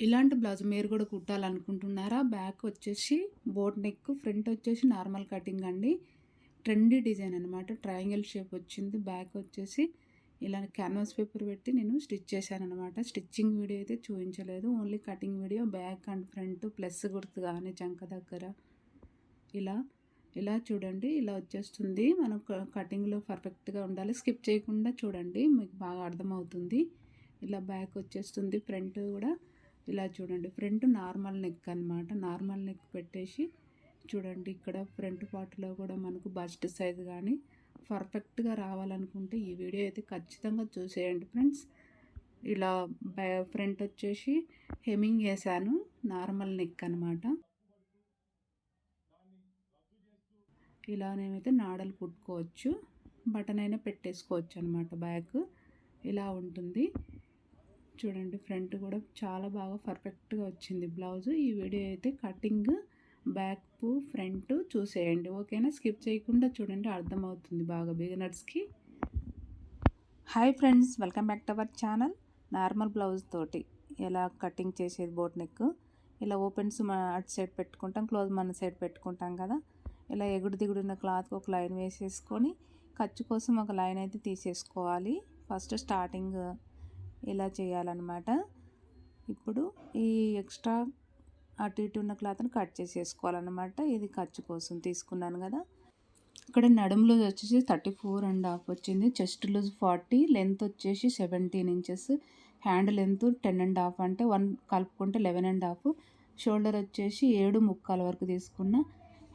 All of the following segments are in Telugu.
ఇలాంటి బ్లౌజ్ మీరు కూడా కుట్టాలనుకుంటున్నారా? బ్యాక్ వచ్చేసి బోట్ నెక్ ఫ్రంట్ వచ్చేసి నార్మల్ కటింగ్ అండి. ట్రెండీ డిజైన్ అనమాట ట్రయాంగిల్ షేప్ వచ్చింది. బ్యాక్ వచ్చేసి ఇలా క్యాన్వాస్ పేపర్ పెట్టి నేను స్టిచ్ చేశాను అనమాట స్టిచ్చింగ్ వీడియో అయితే చూపించలేదు. Only cutting video back and front plus గుర్తు కానీ చంక దగ్గర. ఇలా ఇలా చూడండి. ఇలా వచ్చేస్తుంది. మనం కటింగ్లో పర్ఫెక్ట్గా ఉండాలి. స్కిప్ చేయకుండా చూడండి. మీకు బాగా అర్థమవుతుంది. ఇలా బ్యాక్ వచ్చేస్తుంది. ఫ్రంట్ కూడా ఇలా చూడండి. ఫ్రంట్ నార్మల్ నెక్ అనమాట నార్మల్ నెక్ పెట్టేసి చూడండి ఇక్కడ ఫ్రంట్ పార్ట్లో కూడా మనకు బస్ట్ సైజ్ కానీ పర్ఫెక్ట్గా రావాలనుకుంటే ఈ వీడియో అయితే ఖచ్చితంగా చూసేయండి ఫ్రెండ్స్. ఇలా ఫ్రంట్ వచ్చేసి హెమింగ్ వేసాను నార్మల్ నెక్ అనమాట ఇలా నేనైతే నాడలు కుట్టుకోవచ్చు. బటన్ అయినా పెట్టేసుకోవచ్చు అనమాట బ్యాగ్ ఇలా ఉంటుంది. చూడండి ఫ్రంట్ కూడా చాలా బాగా పర్ఫెక్ట్గా వచ్చింది బ్లౌజ్. ఈ వీడియో అయితే కటింగ్ బ్యాక్ ఫ్రంట్ చూసేయండి. ఓకేనా? స్కిప్ చేయకుండా చూడండి అర్థమవుతుంది బాగా బిగినర్స్కి. Hi friends welcome back to our channel normal blouse తోటి ఎలా కటింగ్ చేసేది బోట్ నెక్ ఇలా ఓపెన్స్ మన అటు సైడ్ పెట్టుకుంటాం క్లోజ్ మన సైడ్ పెట్టుకుంటాం కదా. ఇలా ఎగుడు దిగుడు ఉన్న క్లాత్కి ఒక లైన్ వేసేసుకొని ఖర్చు కోసం ఒక లైన్ అయితే తీసేసుకోవాలి. ఫస్ట్ స్టార్టింగ్ ఇలా చేయాలన్నమాట. ఇప్పుడు ఈ ఎక్స్ట్రా అటు ఇటు ఉన్న క్లాత్ని కట్ చేసేసుకోవాలన్నమాట. ఇది ఖర్చు కోసం తీసుకున్నాను కదా. ఇక్కడ నడుము లూజ్ వచ్చేసి థర్టీ ఫోర్ అండ్ హాఫ్ వచ్చింది. చెస్ట్ లూజ్ ఫార్టీ లెంత్ వచ్చేసి seventeen inches. Hand length ten and half అంటే వన్ కలుపుకుంటే లెవెన్ అండ్ హాఫ్. షోల్డర్ వచ్చేసి ఏడు ముక్కాల వరకు తీసుకున్న.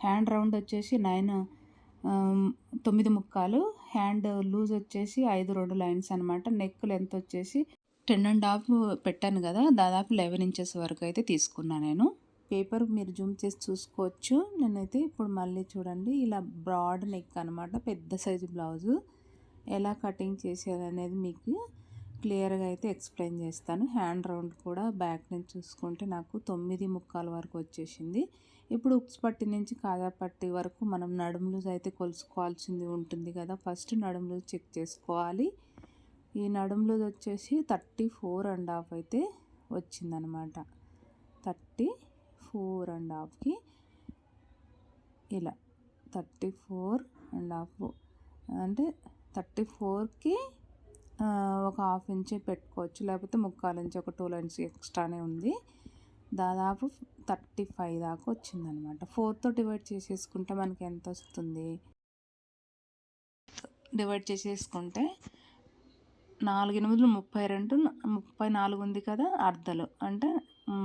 హ్యాండ్ రౌండ్ వచ్చేసి నైన్ తొమ్మిది ముక్కాలు. హ్యాండ్ లూజ్ వచ్చేసి ఐదు రెండు లైన్స్ అనమాట నెక్ లెంత్ వచ్చేసి టెన్ అండ్ హాఫ్ పెట్టాను కదా దాదాపు లెవెన్ ఇంచెస్ వరకు అయితే తీసుకున్నా నేను. పేపర్ మీరు జూమ్ చేసి చూసుకోవచ్చు. నేనైతే ఇప్పుడు మళ్ళీ చూడండి ఇలా బ్రాడ్ నెక్ అనమాట పెద్ద సైజు బ్లౌజు. ఎలా కటింగ్ చేసేది అనేది మీకు క్లియర్గా అయితే ఎక్స్ప్లెయిన్ చేస్తాను. హ్యాండ్ రౌండ్ కూడా బ్యాక్ నుంచి చూసుకుంటే నాకు తొమ్మిది ముక్కాల వరకు వచ్చేసింది. ఇప్పుడు ఉక్స్ పట్టి నుంచి కాజా పట్టి వరకు మనం నడుములు అయితే కొలుసుకోవాల్సింది ఉంటుంది కదా ఫస్ట్ నడుములు చెక్ చేసుకోవాలి. ఈ నడుములు వచ్చేసి థర్టీ ఫోర్ అండ్ హాఫ్ అయితే వచ్చిందనమాట. థర్టీ ఫోర్ అండ్ హాఫ్కి ఇలా థర్టీ ఫోర్ అండ్ హాఫ్ అంటే థర్టీ ఫోర్కి ఒక హాఫ్ ఇంచ్ పెట్టుకోవచ్చు. లేకపోతే ముక్కాలు ఇంచ్ ఒక టూ లైన్స్ ఎక్స్ట్రానే ఉంది. దాదాపు థర్టీ ఫైవ్ దాకా వచ్చిందనమాట. ఫోర్తో డివైడ్ చేసేసుకుంటే మనకి ఎంత వస్తుంది? డివైడ్ చేసేసుకుంటే నాలుగు ఎనిమిదిలో ముప్పై రెండు ముప్పై నాలుగు ఉంది కదా అర్ధలు. అంటే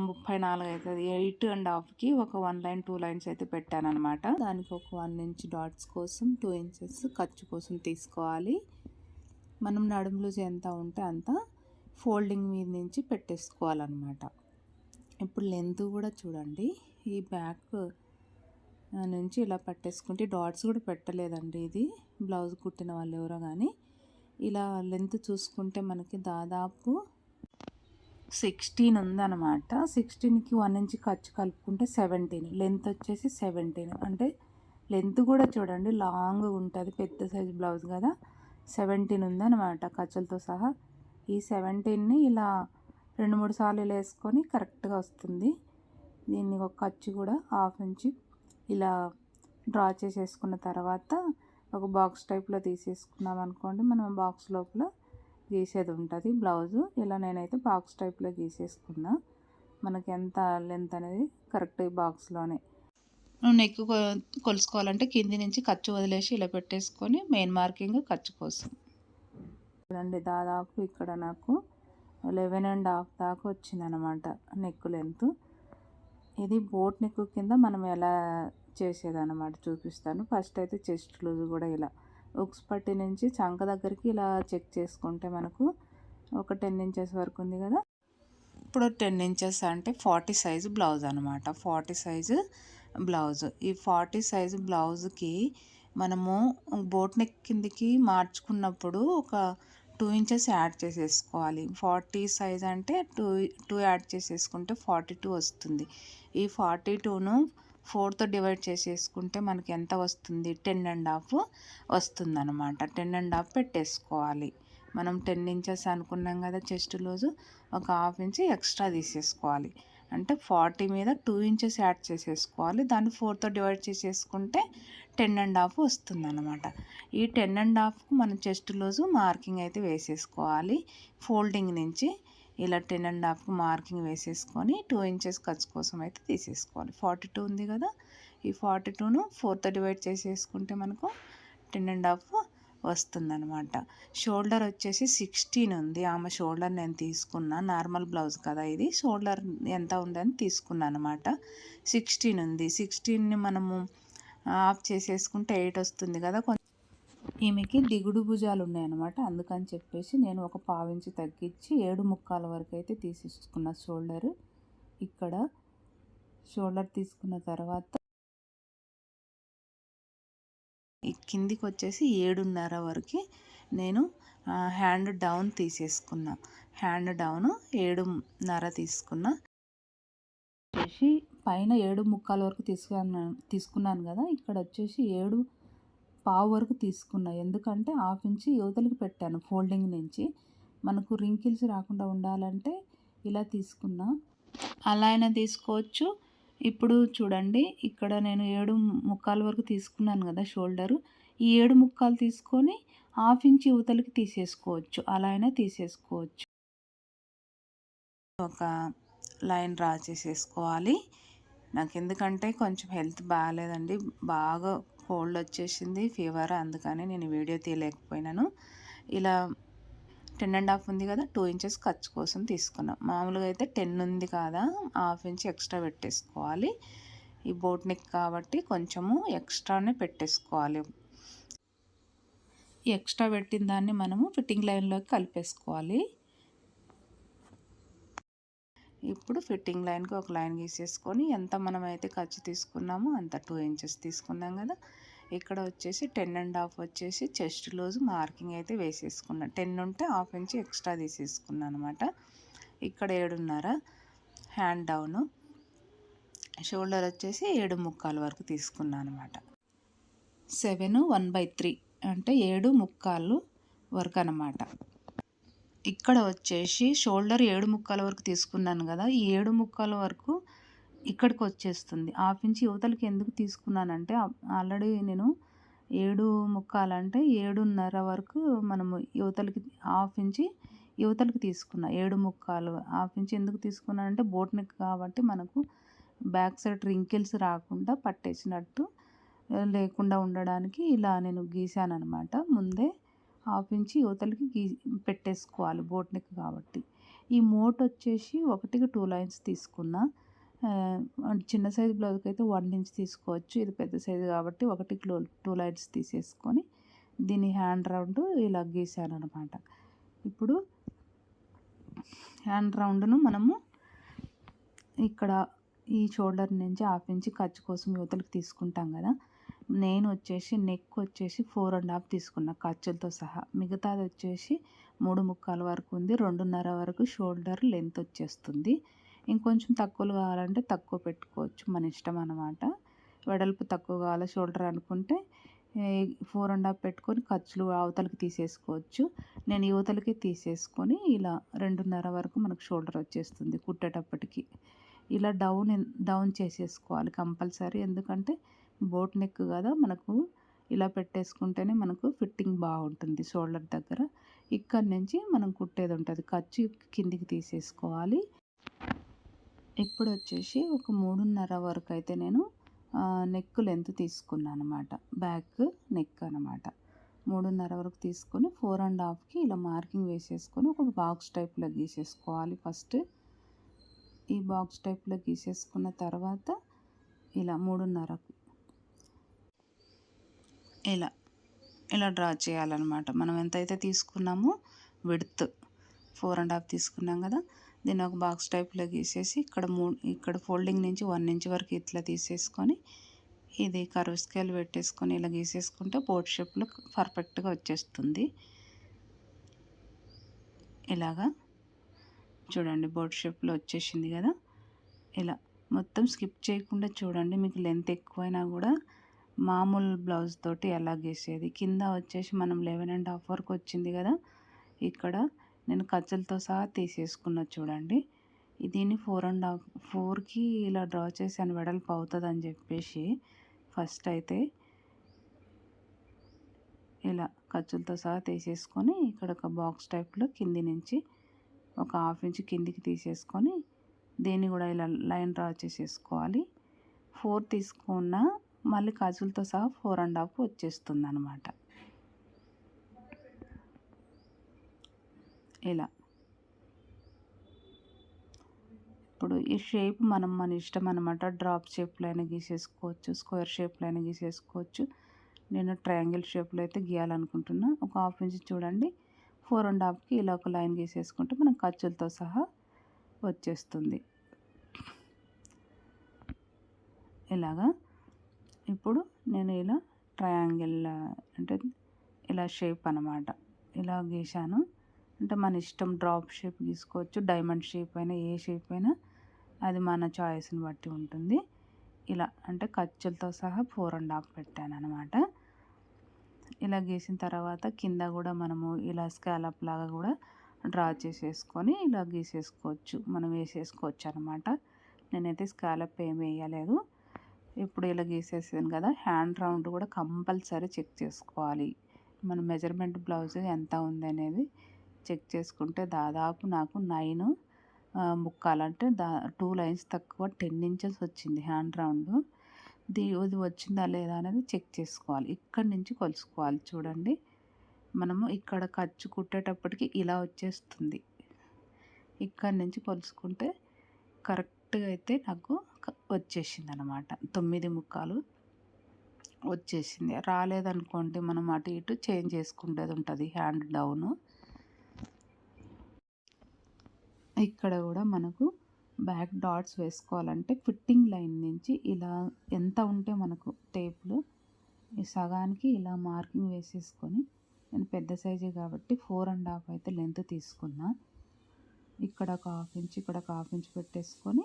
ముప్పై నాలుగు అవుతుంది. ఎయిట్ అండ్ హాఫ్కి ఒక వన్ లైన్ టూ లైన్స్ అయితే పెట్టానమాట దానికి ఒక వన్ ఇంచ్ డాట్స్ కోసం టూ ఇంచెస్ ఖర్చు కోసం తీసుకోవాలి. మనం నడుములు ఎంత ఉంటే అంత ఫోల్డింగ్ మీద నుంచి పెట్టేసుకోవాలన్నమాట. ఇప్పుడు లెంత్ కూడా చూడండి. ఈ బ్యాక్ నుంచి ఇలా పట్టేసుకుంటే డాట్స్ కూడా పెట్టలేదండి ఇది. బ్లౌజ్ కుట్టిన వాళ్ళు ఎవరో కానీ ఇలా లెంత్ చూసుకుంటే మనకి దాదాపు సిక్స్టీన్ ఉందన్నమాట సిక్స్టీన్కి వన్ ఇంచ్ ఖర్చు కలుపుకుంటే సెవెంటీన్. లెంత్ వచ్చేసి సెవెంటీన్. అంటే లెంత్ కూడా చూడండి లాంగ్ ఉంటుంది పెద్ద సైజ్ బ్లౌజ్ కదా. సెవెంటీన్ ఉందన్నమాట ఖర్చులతో సహా. ఈ సెవెంటీన్ని ఇలా రెండు మూడు సార్లు ఇలా వేసుకొని కరెక్ట్గా వస్తుంది. దీన్ని ఒక ఖర్చు కూడా హాఫ్ ఇంచ్ ఇలా డ్రా చేసేసుకున్న తర్వాత ఒక బాక్స్ టైప్లో తీసేసుకున్నాం అనుకోండి మనం బాక్స్ లోపల గీసేది ఉంటుంది. బ్లౌజు ఇలా నేనైతే బాక్స్ టైప్లో గీసేసుకున్నా. మనకి ఎంత లెంత్ అనేది కరెక్ట్ ఈ బాక్స్లోనే నెక్ కొలుసుకోవాలంటే కింది నుంచి ఖర్చు వదిలేసి ఇలా పెట్టేసుకొని మెయిన్ మార్కింగ్ ఖర్చు కోసం. చూడండి దాదాపు ఇక్కడ నాకు లెవెన్ అండ్ హాఫ్ దాకా వచ్చిందనమాట నెక్ లెంత్ ఇది బోట్ నెక్ కింద మనం ఎలా చేసేదన్నమాట చూపిస్తాను. ఫస్ట్ అయితే చెస్ట్ లూజ్ కూడా ఇలా. ఉక్స్ పట్టి నుంచి చంక దగ్గరికి ఇలా చెక్ చేసుకుంటే మనకు ఒక టెన్ ఇంచెస్ వరకు ఉంది కదా. ఇప్పుడు టెన్ ఇంచెస్ అంటే ఫార్టీ సైజు బ్లౌజ్ అనమాట ఫార్టీ సైజు బ్లౌజ్. ఈ ఫార్టీ సైజు బ్లౌజ్కి మనము బోట్ నెక్ కిందికి మార్చుకున్నప్పుడు ఒక టూ ఇంచెస్ యాడ్ చేసేసుకోవాలి. ఫార్టీ సైజ్ అంటే టూ టూ యాడ్ చేసేసుకుంటే ఫార్టీ టూ వస్తుంది. ఈ ఫార్టీ టూను ఫోర్తో డివైడ్ చేసేసుకుంటే మనకి ఎంత వస్తుంది? టెన్ అండ్ హాఫ్ వస్తుందనమాట టెన్ అండ్ హాఫ్ పెట్టేసుకోవాలి. మనం టెన్ ఇంచెస్ అనుకున్నాం కదా చెస్ట్ రోజు ఒక హాఫ్ ఇంచ్ ఎక్స్ట్రా తీసేసుకోవాలి. అంటే ఫార్టీ మీద టూ ఇంచెస్ యాడ్ చేసేసుకోవాలి. దాన్ని ఫోర్తో డివైడ్ చేసేసుకుంటే టెన్ అండ్ హాఫ్ వస్తుంది అనమాట ఈ టెన్ అండ్ హాఫ్కు మనం చెస్ట్ లోజు మార్కింగ్ అయితే వేసేసుకోవాలి. ఫోల్డింగ్ నుంచి ఇలా టెన్ అండ్ హాఫ్కి మార్కింగ్ వేసేసుకొని టూ ఇంచెస్ ఖర్చు కోసం అయితే తీసేసుకోవాలి. ఫార్టీ టూ ఉంది కదా ఈ ఫార్టీ టూను ఫోర్తో డివైడ్ చేసేసుకుంటే మనకు టెన్ అండ్ హాఫ్ వస్తుందనమాట షోల్డర్ వచ్చేసి సిక్స్టీన్ ఉంది. ఆమె షోల్డర్ నేను తీసుకున్నా నార్మల్ బ్లౌజ్ కదా ఇది. షోల్డర్ ఎంత ఉందని తీసుకున్నాను అనమాట సిక్స్టీన్ ఉంది. సిక్స్టీన్ని మనము ఆఫ్ చేసేసుకుంటే ఎయిట్ వస్తుంది కదా కొంచెం ఈమెకి దిగుడు భుజాలు ఉన్నాయన్నమాట అందుకని చెప్పేసి నేను ఒక పావించి తగ్గించి ఏడు ముక్కాల వరకు అయితే తీసేసుకున్న షోల్డర్. ఇక్కడ షోల్డర్ తీసుకున్న తర్వాత కిందికి వచ్చేసి ఏడున్నర వరకు నేను హ్యాండ్ డౌన్ తీసేసుకున్నా. హ్యాండ్ డౌన్ ఏడున్నర తీసుకున్నా. వచ్చేసి పైన ఏడు ముక్కాల వరకు తీసుకున్నాను తీసుకున్నాను కదా ఇక్కడ వచ్చేసి ఏడు పావు వరకు తీసుకున్నా. ఎందుకంటే హాఫ్ ఇంచి యువతలకి పెట్టాను ఫోల్డింగ్ నుంచి. మనకు రింకిల్స్ రాకుండా ఉండాలంటే ఇలా తీసుకున్నా. అలా అయినా తీసుకోవచ్చు. ఇప్పుడు చూడండి ఇక్కడ నేను ఏడు ముక్కాల వరకు తీసుకున్నాను కదా షోల్డరు. ఈ ఏడు ముక్కాలు తీసుకొని హాఫ్ ఇంచ్ యువతలకి తీసేసుకోవచ్చు. అలా అయినా తీసేసుకోవచ్చు. ఒక లైన్ డ్రా చేసేసుకోవాలి. నాకు ఎందుకంటే కొంచెం హెల్త్ బాగాలేదండి. బాగా కోల్డ్ వచ్చేసింది ఫీవర్ అందుకని నేను వీడియో తీయలేకపోయినాను. ఇలా టెన్ అండ్ హాఫ్ ఉంది కదా టూ ఇంచెస్ ఖర్చు కోసం తీసుకున్నాం. మామూలుగా అయితే టెన్ ఉంది కదా హాఫ్ ఇంచ్ ఎక్స్ట్రా పెట్టేసుకోవాలి. ఈ బోట్ నెక్ కాబట్టి కొంచెము ఎక్స్ట్రానే పెట్టేసుకోవాలి. ఎక్స్ట్రా పెట్టిన దాన్ని మనము ఫిట్టింగ్ లైన్లోకి కలిపేసుకోవాలి. ఇప్పుడు ఫిట్టింగ్ లైన్కి ఒక లైన్ గీసేసుకొని ఎంత మనం అయితే ఖర్చు తీసుకున్నామో అంత టూ ఇంచెస్ తీసుకున్నాం కదా. ఇక్కడ వచ్చేసి టెన్ అండ్ హాఫ్ వచ్చేసి చెస్ట్ లూజ్ మార్కింగ్ అయితే వేసేసుకున్నాను టెన్ ఉంటే హాఫ్ ఇంచ్ ఎక్స్ట్రా తీసేసుకున్నాను అనమాట ఇక్కడ ఏడున్నర హ్యాండ్ డౌను. షోల్డర్ వచ్చేసి ఏడు ముక్కాల వరకు తీసుకున్నాను అనమాట సెవెన్ వన్ బై త్రీ అంటే ఏడు ముక్కాలు వరకు అనమాట ఇక్కడ వచ్చేసి షోల్డర్ ఏడు ముక్కాల వరకు తీసుకున్నాను కదా ఈ ఏడు ముక్కాల వరకు ఇక్కడికి వచ్చేస్తుంది. హాఫ్ ఇంచ్ యువతలకి ఎందుకు తీసుకున్నానంటే ఆల్రెడీ నేను ఏడు ముక్కాలంటే ఏడున్నర వరకు మనము యువతలకి హాఫ్ ఇంచి యువతలకి తీసుకున్నా. ఏడు ముక్కాలు హాఫ్ ఇంచ్ ఎందుకు తీసుకున్నానంటే బోట్ నెక్ కాబట్టి మనకు బ్యాక్ సైడ్ రింకిల్స్ రాకుండా పట్టేసినట్టు లేకుండా ఉండడానికి ఇలా నేను గీశాను అనమాట ముందే హాఫ్ ఇంచి యువతలకి గీ పెట్టేసుకోవాలి బోట్ నెక్ కాబట్టి. ఈ మోట్ వచ్చేసి ఒకటికి టూ లైన్స్ తీసుకున్నా చిన్న సైజు బ్లౌజ్కి అయితే వన్ ఇంచ్ తీసుకోవచ్చు. ఇది పెద్ద సైజు కాబట్టి ఒకటి టూ లైన్స్ తీసేసుకొని దీని హ్యాండ్ రౌండ్ ఇలా గీసాను అనమాట ఇప్పుడు హ్యాండ్ రౌండ్ను మనము ఇక్కడ ఈ షోల్డర్ నుంచి హాఫ్ ఇంచ్ ఖర్చు కోసం యువతలకు తీసుకుంటాం కదా. నేను వచ్చేసి నెక్ వచ్చేసి ఫోర్ అండ్ హాఫ్ తీసుకున్న ఖర్చులతో సహా. మిగతాది వచ్చేసి మూడు ముక్కాల వరకు ఉంది రెండున్నర వరకు షోల్డర్ లెంత్ వచ్చేస్తుంది ఇంకొంచెం తక్కువలు కావాలంటే తక్కువ పెట్టుకోవచ్చు మన ఇష్టం అనమాట వెడల్పు తక్కువ కావాలి షోల్డర్ అనుకుంటే ఫోర్ అండ్ హాఫ్ పెట్టుకొని ఖర్చులు అవతలకి తీసేసుకోవచ్చు. నేను యువతలకి తీసేసుకొని ఇలా రెండున్నర వరకు మనకు షోల్డర్ వచ్చేస్తుంది కుట్టేటప్పటికి. ఇలా డౌన్ డౌన్ చేసేసుకోవాలి కంపల్సరీ. ఎందుకంటే బోట్ నెక్ కదా మనకు ఇలా పెట్టేసుకుంటేనే మనకు ఫిట్టింగ్ బాగుంటుంది షోల్డర్ దగ్గర. ఇక్కడ నుంచి మనం కుట్టేది ఉంటుంది. ఖర్చు కిందికి తీసేసుకోవాలి. ఇప్పుడు వచ్చేసి ఒక మూడున్నర వరకు అయితే నేను నెక్ లెంత్ తీసుకున్నాను అనమాట బ్యాక్ నెక్ అనమాట. మూడున్నర వరకు తీసుకొని ఫోర్ అండ్ హాఫ్కి ఇలా మార్కింగ్ వేసేసుకొని ఒక బాక్స్ టైప్లో గీసేసుకోవాలి ఫస్ట్. ఈ బాక్స్ టైప్లో గీసేసుకున్న తర్వాత ఇలా మూడున్నరకు ఇలా ఇలా డ్రా చేయాలన్నమాట. మనం ఎంతైతే తీసుకున్నామో విడ్త్ ఫోర్ అండ్ హాఫ్ తీసుకున్నాం కదా దీన్ని ఒక బాక్స్ టైప్లో గీసేసి ఇక్కడ మూ ఇక్కడ ఫోల్డింగ్ నుంచి వన్ ఇంచ్ వరకు ఇట్లా తీసేసుకొని ఇది కరువు స్కేల్ పెట్టేసుకొని ఇలా గీసేసుకుంటే బోట్ షేప్లో పర్ఫెక్ట్గా వచ్చేస్తుంది. ఇలాగా. చూడండి బోట్ షేప్లో వచ్చేసింది కదా. ఇలా మొత్తం స్కిప్ చేయకుండా చూడండి మీకు లెంత్ ఎక్కువైనా కూడా మామూలు బ్లౌజ్ తోటి ఎలా గీసేది. కింద వచ్చేసి మనం లెవెన్ అండ్ హాఫ్ వరకు వచ్చింది కదా ఇక్కడ నేను ఖర్చులతో సహా తీసేసుకున్న చూడండి. దీన్ని ఫోర్ అండ్ హాఫ్ ఫోర్కి ఇలా డ్రా చేశాను వెడల్పు అవుతుంది అని చెప్పేసి ఫస్ట్ అయితే ఇలా ఖర్చులతో సహా తీసేసుకొని ఇక్కడ ఒక బాక్స్ టైప్లో కింది నుంచి ఒక హాఫ్ ఇంచ్ కిందికి తీసేసుకొని దీన్ని కూడా ఇలా లైన్ డ్రా చేసేసుకోవాలి. ఫోర్ తీసుకున్న మళ్ళీ ఖర్చులతో సహా ఫోర్ అండ్ హాఫ్ వచ్చేస్తుంది అనమాట ఇలా. ఇప్పుడు ఈ షేప్ మనం మన ఇష్టం అనమాట డ్రాప్ షేప్లో అయినా గీసేసుకోవచ్చు స్క్వేర్ షేప్లో అయినా గీసేసుకోవచ్చు. నేను ట్రయాంగిల్ షేప్లో అయితే గీయాలనుకుంటున్నా. ఒక హాఫ్ ఇంచ్ చూడండి. ఫోర్ అండ్ హాఫ్కి ఇలా ఒక లైన్ గీసేసుకుంటే మనం ఖర్చులతో సహా వచ్చేస్తుంది. ఇలాగా. ఇప్పుడు నేను ఇలా ట్రయాంగిల్ అంటే ఇలా షేప్ అనమాట ఇలా గీశాను. అంటే మన ఇష్టం డ్రాప్ షేప్ గీసుకోవచ్చు డైమండ్ షేప్ అయినా ఏ షేప్ అయినా అది మన చాయిస్ని బట్టి ఉంటుంది. ఇలా అంటే ఖర్చులతో సహా ఫోర్ అండ్ హాఫ్ పెట్టాను అనమాట ఇలా గీసిన తర్వాత కింద కూడా మనము ఇలా స్కాలప్ లాగా కూడా డ్రా చేసేసుకొని ఇలా గీసేసుకోవచ్చు. మనం వేసేసుకోవచ్చు అనమాట నేనైతే స్కాలప్ ఏమి వేయలేదు. ఇప్పుడు ఇలా గీసేసాను కదా హ్యాండ్ రౌండ్ కూడా కంపల్సరీ చెక్ చేసుకోవాలి. మన మెజర్మెంట్ బ్లౌజ్ ఎంత ఉంది అనేది చెక్ చేసుకుంటే దాదాపు నాకు నైన్ ముక్కాలంటే దా టూ లైన్స్ తక్కువ టెన్ ఇంచెస్ వచ్చింది హ్యాండ్ రౌండ్. దీ ఇది వచ్చిందా లేదా అనేది చెక్ చేసుకోవాలి. ఇక్కడి నుంచి కొలుసుకోవాలి చూడండి. మనము ఇక్కడ ఖర్చు కుట్టేటప్పటికి ఇలా వచ్చేస్తుంది. ఇక్కడి నుంచి కొలుసుకుంటే కరెక్ట్ కరెక్ట్గా అయితే నాకు వచ్చేసింది అనమాట తొమ్మిది ముక్కలు వచ్చేసింది. రాలేదనుకోండి మనం అటు ఇటు చేంజ్ చేసుకునేది ఉంటుంది హ్యాండ్ డౌను. ఇక్కడ కూడా మనకు బ్యాక్ డాట్స్ వేసుకోవాలంటే ఫిట్టింగ్ లైన్ నుంచి ఇలా ఎంత ఉంటే మనకు టేపులు ఈ సగానికి ఇలా మార్కింగ్ వేసేసుకొని నేను పెద్ద సైజే కాబట్టి ఫోర్ అండ్ హాఫ్ అయితే లెంత్ తీసుకున్నా. ఇక్కడ ఒక హాఫ్ ఇంచ్ ఇక్కడ ఒక హాఫ్ ఇంచ్ పెట్టేసుకొని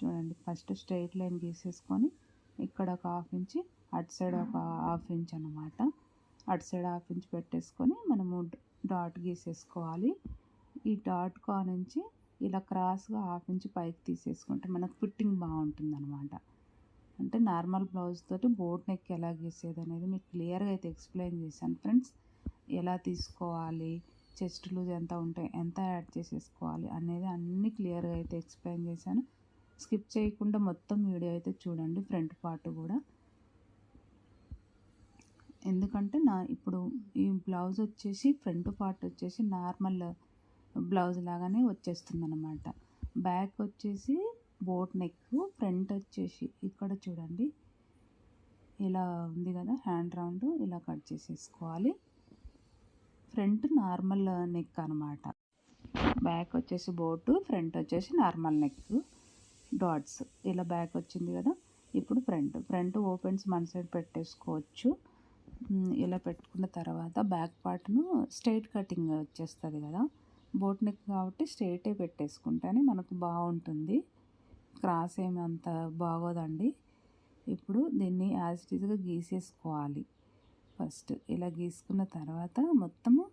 చూడండి. ఫస్ట్ స్ట్రైట్ లైన్ గీసేసుకొని ఇక్కడ ఒక హాఫ్ ఇంచ్ అటు సైడ్ ఒక హాఫ్ ఇంచ్ అనమాట అటు సైడ్ హాఫ్ ఇంచ్ పెట్టేసుకొని మనము డాట్ గీసేసుకోవాలి. ఈ డాట్ కా నుంచి ఇలా క్రాస్గా హాఫ్ ఇంచ్ పైకి తీసేసుకుంటే మనకు ఫిట్టింగ్ బాగుంటుంది అనమాట అంటే నార్మల్ బ్లౌజ్ తోటి బోట్ నెక్ ఎలా గీసేది అనేది మీకు క్లియర్గా అయితే ఎక్స్ప్లెయిన్ చేశాను ఫ్రెండ్స్. ఎలా తీసుకోవాలి చెస్ట్ లూజ్ ఎంత ఉంటాయి ఎంత యాడ్ చేసేసుకోవాలి అనేది అన్నీ క్లియర్గా అయితే ఎక్స్ప్లెయిన్ చేశాను. స్కిప్ చేయకుండా మొత్తం వీడియో అయితే చూడండి ఫ్రంట్ పార్ట్ కూడా. ఎందుకంటే నా ఇప్పుడు ఈ బ్లౌజ్ వచ్చేసి ఫ్రంట్ పార్ట్ వచ్చేసి నార్మల్ బ్లౌజ్ లాగానే వచ్చేస్తుంది అనమాట బ్యాక్ వచ్చేసి బోట్ నెక్ ఫ్రంట్ వచ్చేసి ఇక్కడ చూడండి. ఇలా ఉంది కదా హ్యాండ్ రౌండ్ ఇలా కట్ చేసేసుకోవాలి. ఫ్రంట్ నార్మల్ నెక్ అనమాట బ్యాక్ వచ్చేసి బోటు ఫ్రంట్ వచ్చేసి నార్మల్ నెక్. డాట్స్ ఇలా బ్యాక్ వచ్చింది కదా. ఇప్పుడు ఫ్రంట్. ఫ్రంట్ ఓపెన్స్ మన సైడ్ పెట్టేసుకోవచ్చు. ఇలా పెట్టుకున్న తర్వాత బ్యాక్ పార్ట్ను స్ట్రైట్ కటింగ్ వచ్చేస్తుంది కదా. బోట్ నెక్ కాబట్టి స్ట్రైటే పెట్టేసుకుంటేనే మనకు బాగుంటుంది. క్రాస్ ఏమి అంత బాగోదండి. ఇప్పుడు దీన్ని యాజ్ ఇట్ గీసేసుకోవాలి. ఫస్ట్ ఇలా గీసుకున్న తర్వాత మొత్తము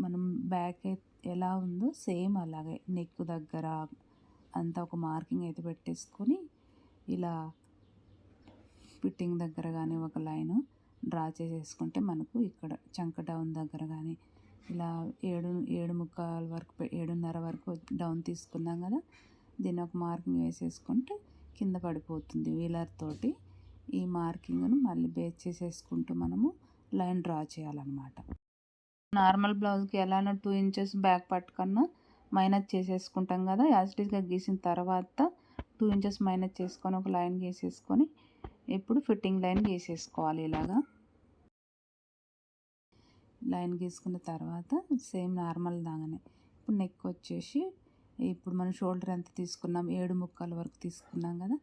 మనం బ్యాక్ ఎలా ఉందో సేమ్ అలాగే నెక్ దగ్గర అంతా ఒక మార్కింగ్ అయితే పెట్టేసుకొని ఇలా ఫిట్టింగ్ దగ్గర కానీ ఒక లైను డ్రా చేసేసుకుంటే మనకు ఇక్కడ చంక డౌన్ దగ్గర కానీ ఇలా ఏడు ఏడు ముక్కాల వరకు ఏడున్నర వరకు డౌన్ తీసుకున్నాం కదా దీన్ని ఒక మార్కింగ్ వేసేసుకుంటే కింద పడిపోతుంది వీలర్ తోటి. ఈ మార్కింగ్ను మళ్ళీ బేస్ చేసేసుకుంటూ మనము లైన్ డ్రా చేయాలన్నమాట. నార్మల్ బ్లౌజ్కి ఎలానో టూ ఇంచెస్ బ్యాక్ పట్టుకన్నా మైనస్ చేసేసుకుంటాం కదా యాజిటీస్గా గీసిన తర్వాత టూ ఇంచెస్ మైనస్ చేసుకొని ఒక లైన్ గీసేసుకొని ఇప్పుడు ఫిట్టింగ్ లైన్ గీసేసుకోవాలి ఇలాగా. లైన్ గీసుకున్న తర్వాత సేమ్ నార్మల్ దాగానే. ఇప్పుడు నెక్ వచ్చేసి ఇప్పుడు మనం షోల్డర్ ఎంత తీసుకున్నాం? ఏడు ముక్కల వరకు తీసుకున్నాం కదా.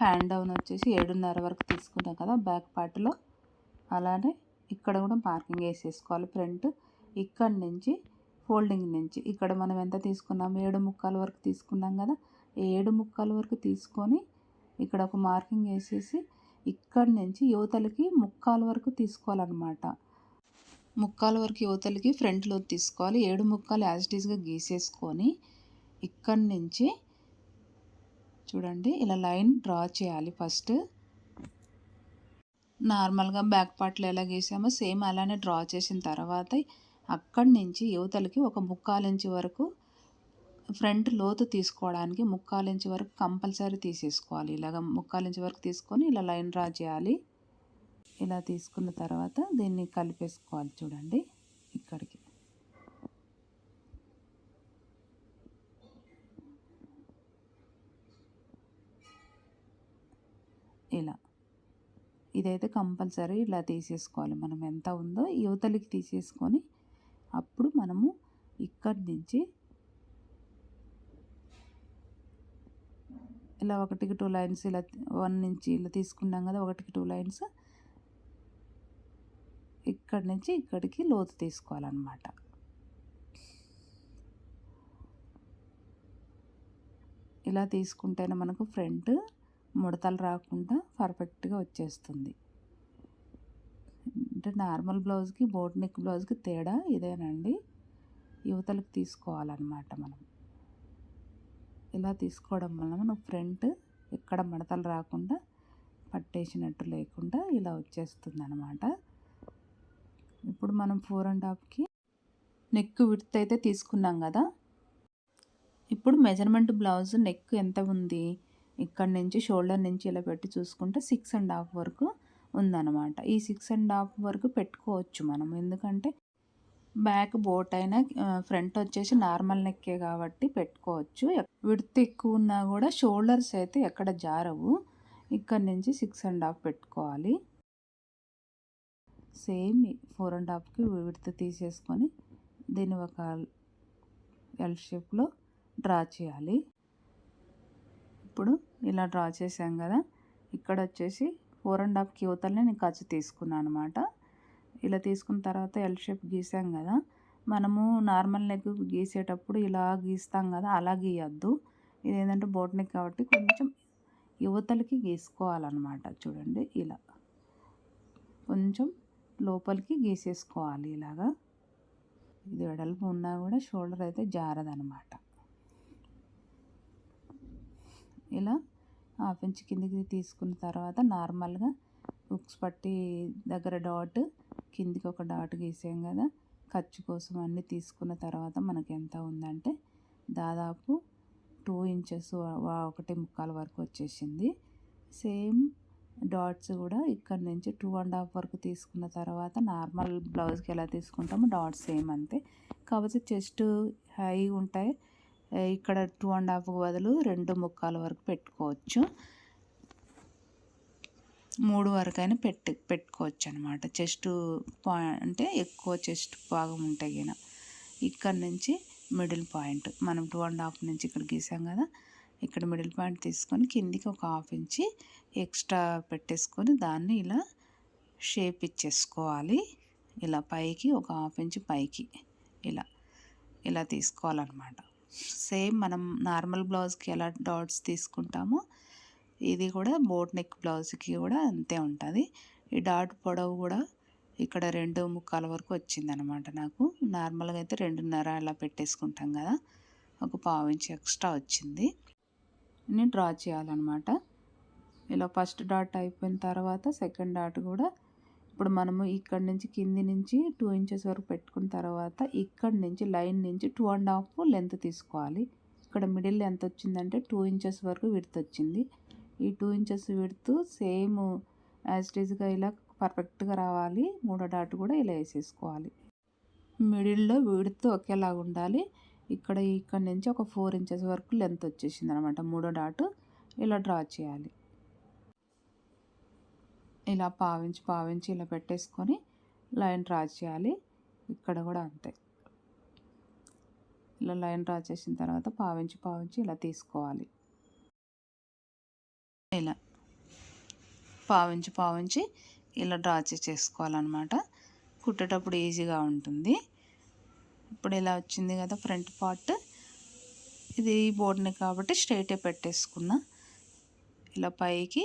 హ్యాండ్ డౌన్ వచ్చేసి ఏడున్నర వరకు తీసుకున్నాం కదా బ్యాక్ పార్ట్లో అలానే ఇక్కడ కూడా మార్కింగ్ వేసేసుకోవాలి. ఫ్రంట్ ఇక్కడి నుంచి ఫోల్డింగ్ నుంచి. ఇక్కడ మనం ఎంత తీసుకున్నాం? ఏడు ముక్కాల వరకు తీసుకున్నాం కదా? ఏడు ముక్కాల వరకు తీసుకొని ఇక్కడ ఒక మార్కింగ్ వేసేసి ఇక్కడి నుంచి యువతలకి ముక్కాల వరకు తీసుకోవాలన్నమాట. ముక్కాల వరకు యువతలకి ఫ్రంట్లో తీసుకోవాలి. ఏడు ముక్కలు యాజిటిజ్గా గీసేసుకొని ఇక్కడి నుంచి చూడండి ఇలా లైన్ డ్రా చేయాలి ఫస్ట్. నార్మల్గా బ్యాక్ పార్ట్లో ఎలా గీసామో సేమ్ అలానే డ్రా చేసిన తర్వాత అక్కడి నుంచి యువతలకి ఒక ముక్కాలించి వరకు ఫ్రంట్ లోతు తీసుకోవడానికి ముక్కాలించి వరకు కంపల్సరీ తీసేసుకోవాలి. ఇలాగ ముక్కాలించి వరకు తీసుకొని ఇలా లైన్ డ్రా చేయాలి. ఇలా తీసుకున్న తర్వాత దీన్ని కలిపేసుకోవాలి చూడండి ఇక్కడికి. ఇలా. ఇదైతే కంపల్సరీ ఇలా తీసేసుకోవాలి. మనం ఎంత ఉందో యువతలకి తీసేసుకొని అప్పుడు మనము ఇక్కడి నుంచి ఇలా ఒకటికి టూ లైన్స్ ఇలా వన్ నుంచి ఇలా తీసుకున్నాం కదా ఒకటికి టూ లైన్స్ ఇక్కడి నుంచి ఇక్కడికి లోతు తీసుకోవాలన్నమాట. ఇలా తీసుకుంటేనే మనకు ఫ్రంట్ ముడతలు రాకుండా పర్ఫెక్ట్గా వచ్చేస్తుంది. అంటే నార్మల్ బ్లౌజ్కి బోట్ నెక్ బ్లౌజ్కి తేడా ఇదేనండి. యువతలకు తీసుకోవాలన్నమాట మనం. ఇలా తీసుకోవడం వల్ల మనం ఫ్రంట్ ఎక్కడ మడతలు రాకుండా పట్టేసినట్టు లేకుండా ఇలా వచ్చేస్తుంది అనమాట ఇప్పుడు మనం ఫోర్ అండ్ హాఫ్కి నెక్ విడ్త్ అయితే తీసుకున్నాం కదా. ఇప్పుడు మెజర్మెంట్ బ్లౌజ్ నెక్ ఎంత ఉంది? ఇక్కడ నుంచి షోల్డర్ నుంచి ఇలా పెట్టి చూసుకుంటే సిక్స్ అండ్ హాఫ్ వరకు ఉందన్నమాట. ఈ సిక్స్ అండ్ హాఫ్ వరకు పెట్టుకోవచ్చు మనం. ఎందుకంటే బ్యాక్ బోట్ అయినా ఫ్రంట్ వచ్చేసి నార్మల్ నెక్కే కాబట్టి పెట్టుకోవచ్చు. విడ్త్ ఎక్కువ ఉన్నా కూడా షోల్డర్స్ అయితే ఎక్కడ జారవు. ఇక్కడ నుంచి సిక్స్ అండ్ హాఫ్ పెట్టుకోవాలి. సేమ్ ఫోర్ అండ్ హాఫ్కి విడత తీసేసుకొని దీన్ని ఒక ఎల్ షేప్లో డ్రా చేయాలి. ఇప్పుడు ఇలా డ్రా చేసాం కదా ఇక్కడ వచ్చేసి ఫోర్ అండ్ హాఫ్కి యువతలనే నేను ఖర్చు తీసుకున్నాను అనమాట ఇలా తీసుకున్న తర్వాత ఎల్ షేప్ గీసాం కదా. మనము నార్మల్ లెగ్ గీసేటప్పుడు ఇలా గీస్తాం కదా అలా గీయద్దు. ఇది ఏంటంటే బోటనిక్ కాబట్టి కొంచెం యువతలకి గీసుకోవాలన్నమాట. చూడండి ఇలా. కొంచెం లోపలికి గీసేసుకోవాలి ఇలాగా. ఇది వెడల్పు ఉన్నా కూడా షోల్డర్ అయితే జారదనమాట ఇలా హాఫ్ ఇంచ్ కిందికి తీసుకున్న తర్వాత నార్మల్గా బుక్స్ పట్టి దగ్గర డాట్ కిందికి ఒక డాట్ గీసాం కదా ఖర్చు కోసం అన్నీ తీసుకున్న తర్వాత మనకి ఎంత ఉందంటే దాదాపు టూ ఇంచెస్ ఒకటి ముక్కాల వరకు వచ్చేసింది. సేమ్ డాట్స్ కూడా ఇక్కడ నుంచి టూ అండ్ హాఫ్ వరకు తీసుకున్న తర్వాత నార్మల్ బ్లౌజ్కి ఎలా తీసుకుంటామో డాట్స్ సేమ్ అంతే. కాకపోతే చెస్ట్ హై ఉంటాయి ఇక్కడ టూ అండ్ హాఫ్ బదులు రెండు ముక్కాల వరకు పెట్టుకోవచ్చు. మూడు వరకు అయినా పెట్టి పెట్టుకోవచ్చు అనమాట చెస్ట్ పాయింట్ అంటే ఎక్కువ చెస్ట్ భాగం ఉంటే కదా. ఇక్కడ నుంచి మిడిల్ పాయింట్ మనం టూ అండ్ హాఫ్ నుంచి ఇక్కడ గీసాం కదా. ఇక్కడ మిడిల్ పాయింట్ తీసుకొని కిందికి ఒక హాఫ్ ఇంచి ఎక్స్ట్రా పెట్టేసుకొని దాన్ని ఇలా షేప్ ఇచ్చేసుకోవాలి. ఇలా పైకి ఒక హాఫ్ ఇంచ్ పైకి ఇలా ఇలా తీసుకోవాలన్నమాట. సేమ్ మనం నార్మల్ బ్లౌజ్కి ఎలా డాట్స్ తీసుకుంటామో ఇది కూడా బోట్ నెక్ బ్లౌజ్కి కూడా అంతే ఉంటుంది. ఈ డాట్ పొడవు కూడా ఇక్కడ రెండు ముక్కాల వరకు వచ్చిందనమాట నాకు. నార్మల్గా అయితే రెండున్నర అలా పెట్టేసుకుంటాం కదా ఒక పావు ఇంచ్ ఎక్స్ట్రా వచ్చింది. నేను డ్రా చేయాలన్నమాట. ఇలా ఫస్ట్ డాట్ అయిపోయిన తర్వాత సెకండ్ డాట్ కూడా ఇప్పుడు మనము ఇక్కడ నుంచి కింది నుంచి టూ ఇంచెస్ వరకు పెట్టుకున్న తర్వాత ఇక్కడ నుంచి లైన్ నుంచి టూ అండ్ హాఫ్ లెంత్ తీసుకోవాలి. ఇక్కడ మిడిల్ ఎంత వచ్చిందంటే టూ ఇంచెస్ వరకు విడత వచ్చింది. ఈ టూ ఇంచెస్ విడుతూ సేమ్ యాజ్ టీజ్గా ఇలా పర్ఫెక్ట్గా రావాలి. మూడో డాట్ కూడా ఇలా వేసేసుకోవాలి. మిడిల్లో విడుతూ ఒకేలాగా ఉండాలి. ఇక్కడ ఇక్కడ నుంచి ఒక ఫోర్ ఇంచెస్ వరకు లెంత్ వచ్చేసింది అనమాట మూడో డాట్ ఇలా డ్రా చేయాలి. ఇలా పావించి పావించి ఇలా పెట్టేసుకొని లైన్ డ్రా చేయాలి. ఇక్కడ కూడా అంతే. ఇలా లైన్ డ్రా చేసిన తర్వాత పావించి పావించి ఇలా తీసుకోవాలి. ఇలా పావించి పావించి ఇలా డ్రా చేసుకోవాలన్నమాట. కుట్టేటప్పుడు ఈజీగా ఉంటుంది. ఇప్పుడు ఇలా వచ్చింది కదా ఫ్రంట్ పార్ట్. ఇది బోర్డ్ని కాబట్టి స్ట్రైటే పెట్టేసుకున్నా. ఇలా పైకి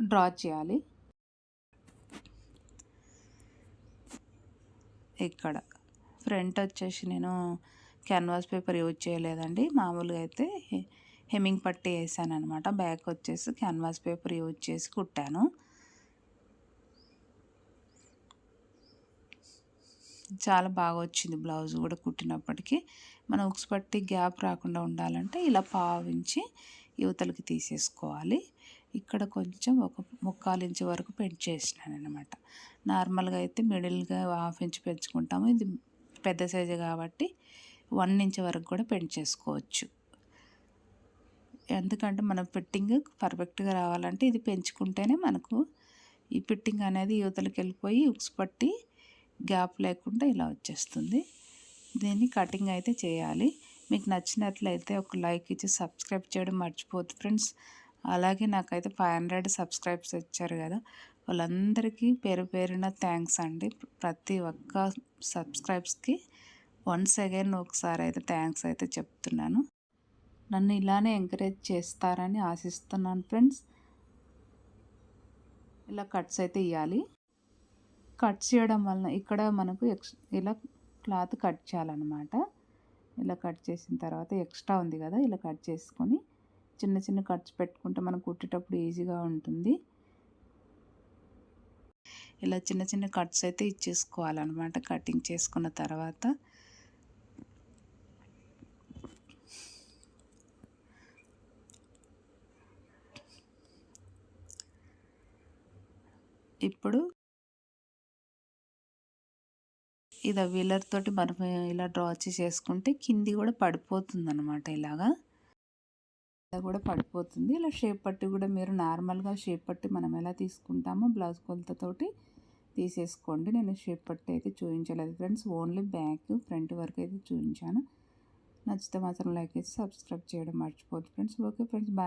డ్రా చేయాలి. ఇక్కడ. ఫ్రంట్ వచ్చేసి నేను క్యాన్వాస్ పేపర్ యూజ్ చేయలేదండి. మామూలుగా అయితే హెమ్మింగ్ పట్టి వేసాను అనమాట బ్యాక్ వచ్చేసి క్యాన్వాస్ పేపర్ యూజ్ చేసి కుట్టాను. చాలా బాగా వచ్చింది బ్లౌజ్ కూడా కుట్టినప్పటికీ. మన ఉక్స్ పట్టి గ్యాప్ రాకుండా ఉండాలంటే ఇలా పావించి యువతలకి తీసేసుకోవాలి. ఇక్కడ కొంచెం ఒక ముక్కాలు ఇంచు వరకు పెంచేసినాను అనమాట నార్మల్గా అయితే మిడిల్గా హాఫ్ ఇంచ్ పెంచుకుంటాము. ఇది పెద్ద సైజు కాబట్టి వన్ ఇంచ్ వరకు కూడా పెంచేసుకోవచ్చు. ఎందుకంటే మన ఫిట్టింగ్ పర్ఫెక్ట్గా రావాలంటే ఇది పెంచుకుంటేనే మనకు ఈ ఫిట్టింగ్ అనేది యువతలకు వెళ్ళిపోయి ఉక్స్ పట్టి గ్యాప్ లేకుండా ఇలా వచ్చేస్తుంది. దీన్ని కటింగ్ అయితే చేయాలి. మీకు నచ్చినట్లయితే ఒక లైక్ ఇచ్చి సబ్స్క్రైబ్ చేయడం మర్చిపోద్దు ఫ్రెండ్స్. అలాగే నాకైతే ఫైవ్ హండ్రెడ్ సబ్స్క్రైబ్స్ వచ్చారు కదా. వాళ్ళందరికీ పేరు పేరున థ్యాంక్స్ అండి. ప్రతి ఒక్క సబ్స్క్రైబ్స్కి వన్స్ అగైన్ ఒకసారి అయితే థ్యాంక్స్ అయితే చెప్తున్నాను. నన్ను ఇలానే ఎంకరేజ్ చేస్తారని ఆశిస్తున్నాను ఫ్రెండ్స్. ఇలా కట్స్ అయితే ఇవ్వాలి కట్ చేయడం వలన ఇక్కడ మనకు ఎక్స్ ఇలా క్లాత్ కట్ చేయాలన్నమాట. ఇలా కట్ చేసిన తర్వాత ఎక్స్ట్రా ఉంది కదా ఇలా కట్ చేసుకొని చిన్న చిన్న కట్స్ పెట్టుకుంటే మనం కుట్టేటప్పుడు ఈజీగా ఉంటుంది. ఇలా చిన్న చిన్న కట్స్ అయితే ఇచ్చేసుకోవాలన్నమాట. కటింగ్ చేసుకున్న తర్వాత ఇప్పుడు ఇది వీలర్ తోటి మనం ఇలా డ్రా చేసుకుంటే కింది కూడా పడిపోతుంది అనమాట ఇలాగా. కూడా పడిపోతుంది. ఇలా షేప్ పట్టి కూడా మీరు నార్మల్గా షేప్ పట్టి మనం ఎలా తీసుకుంటామో బ్లౌజ్ కొలతతోటి తీసేసుకోండి. నేను షేప్ పట్టి అయితే చూపించలేదు ఫ్రెండ్స్. ఓన్లీ బ్యాక్ ఫ్రంట్ వరకు అయితే చూపించాను. నచ్చితే మాత్రం లైక్ చేసి సబ్స్క్రైబ్ చేయడం మర్చిపోద్దు ఫ్రెండ్స్. Okay friends bye.